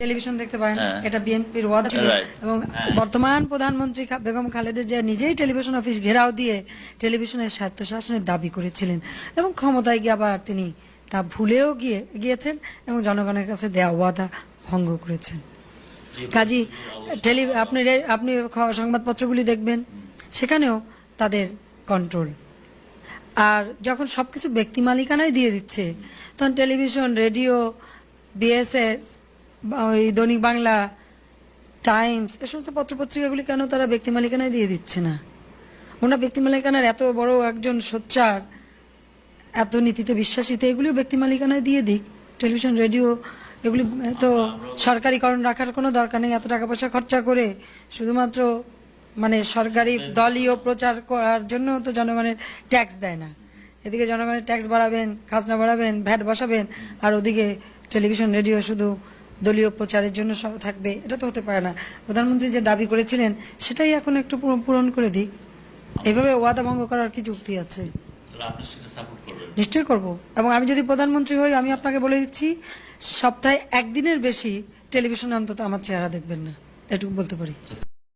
Television দেখতে পারেন হ্যাঁ। এটা বিএনপির ওয়াদা ছিল। এবং বর্তমান প্রধানমন্ত্রী বেগম খালেদা জিয়া নিজেই টেলিভিশন অফিস ঘেরাও দিয়ে টেলিভিশনের স্বায়ত্তশাসনের দাবি করেছিলেন এবং ক্ষমতায় গিয়ে আবার তিনি তা ভুলেও গিয়ে গিয়েছেন এবং জনগণের কাছে দেওয়া ওয়াদা ভঙ্গ করেছেন। কাজী টেলি আপনি আপনি সংবাদপত্রগুলি দেখবেন সেখানেও তাদের কন্ট্রোল আর যখন সবকিছু ব্যক্তি মালিকানায় দিয়ে দিচ্ছে তখন টেলিভিশন রেডিও বিএসএস ওই দৈনিক বাংলা টাইমস এ সমস্ত পত্রপত্রিকাগুলি কেন তারা ব্যক্তি মালিকানায় দিয়ে দিচ্ছে না? ওনার ব্যক্তি মালিকানার এত বড় একজন সোচ্চার এত নীতিতে বিশ্বাসী তো এগুলিও ব্যক্তি মালিকানায় দিয়ে দিক। টেলিভিশন রেডিও এগুলি তো সরকারিকরণ রাখার কোনো দরকার নেই এত টাকা পয়সা খরচা করে শুধুমাত্র মানে সরকারি দলীয় প্রচার করার জন্য তো জনগণের ট্যাক্স দেয় না। এদিকে জনগণের ট্যাক্স বাড়াবেন খাজনা বাড়াবেন ভ্যাট বসাবেন আর ওদিকে টেলিভিশন রেডিও শুধু দলীয় প্রচারের জন্য থাকবে এটা তো হতে পারে না। প্রধানমন্ত্রী যে দাবি করেছিলেন সেটাই এখন একটু পূরণ- করে দিক। এভাবে ওয়াদা ভঙ্গ করার কি যুক্তি আছে? নিশ্চয়ই করব। এবং আমি যদি প্রধানমন্ত্রী হই আমি আপনাকে বলে দিচ্ছি সপ্তাহে একদিনের বেশি টেলিভিশনে অন্তত আমার চেহারা দেখবেন না। এটুকু বলতে পারি।